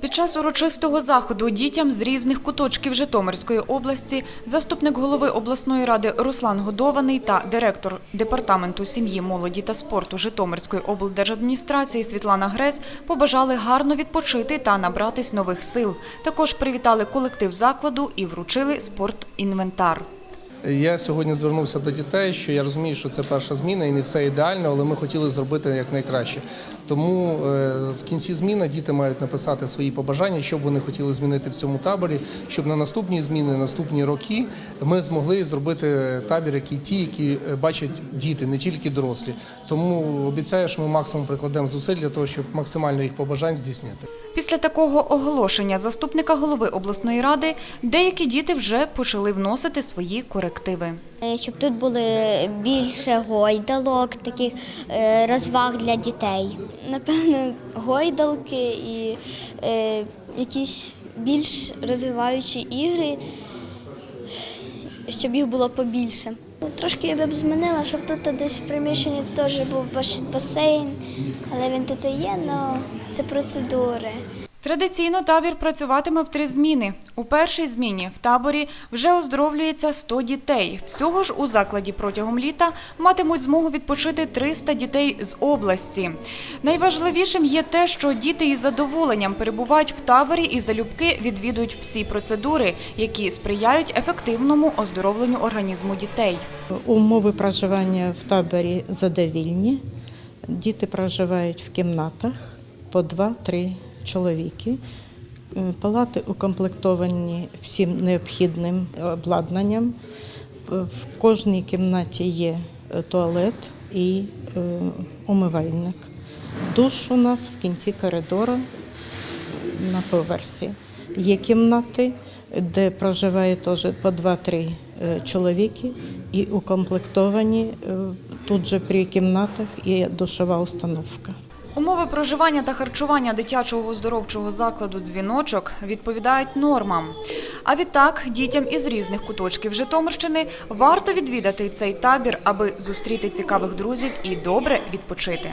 Під час урочистого заходу дітям з різних куточків Житомирської області заступник голови обласної ради Руслан Годований та директор департаменту сім'ї, молоді та спорту Житомирської облдержадміністрації Світлана Грець побажали гарно відпочити та набратись нових сил. Також привітали колектив закладу і вручили спортінвентар. Я сьогодні звернувся до дітей, що я розумію, що це перша зміна і не все ідеально, але ми хотіли зробити якнайкраще. Тому е, в кінці зміни діти мають написати свої побажання, що б вони хотіли змінити в цьому таборі, щоб на наступні зміни, наступні роки ми змогли зробити табір, який ті, які е, бачать діти, не тільки дорослі. Тому обіцяю, що ми максимум прикладемо зусиль для того, щоб максимально їх побажань здійснити. Після такого оголошення заступника голови обласної ради деякі діти вже почали вносити свої корективи. Е, Щоб тут були більше гойдалок, таких е, розваг для дітей. Напевно, гойдалки і е, якісь більш розвиваючі ігри, щоб їх було побільше. Трошки я б змінила, щоб тут десь в приміщенні теж був басейн, але він тут і є, але це процедури. Традиційно табір працюватиме в три зміни. У першій зміні в таборі вже оздоровлюється 100 дітей. Всього ж у закладі протягом літа матимуть змогу відпочити 300 дітей з області. Найважливішим є те, що діти із задоволенням перебувають в таборі і залюбки відвідують всі процедури, які сприяють ефективному оздоровленню організму дітей. Умови проживання в таборі задовільні. Діти проживають в кімнатах по 2-3 чоловіки. Е, Палати укомплектовані всім необхідним обладнанням. Е, В кожній кімнаті є е, туалет і умивальник. Душ у нас в кінці коридора на поверсі. Є кімнати, де проживає теж по 2-3 е, чоловіки, і укомплектовані тут же при кімнатах є душова установка. Умови проживання та харчування дитячого оздоровчого закладу «Дзвіночок» відповідають нормам. А відтак, дітям із різних куточків Житомирщини варто відвідати цей табір, аби зустріти цікавих друзів і добре відпочити.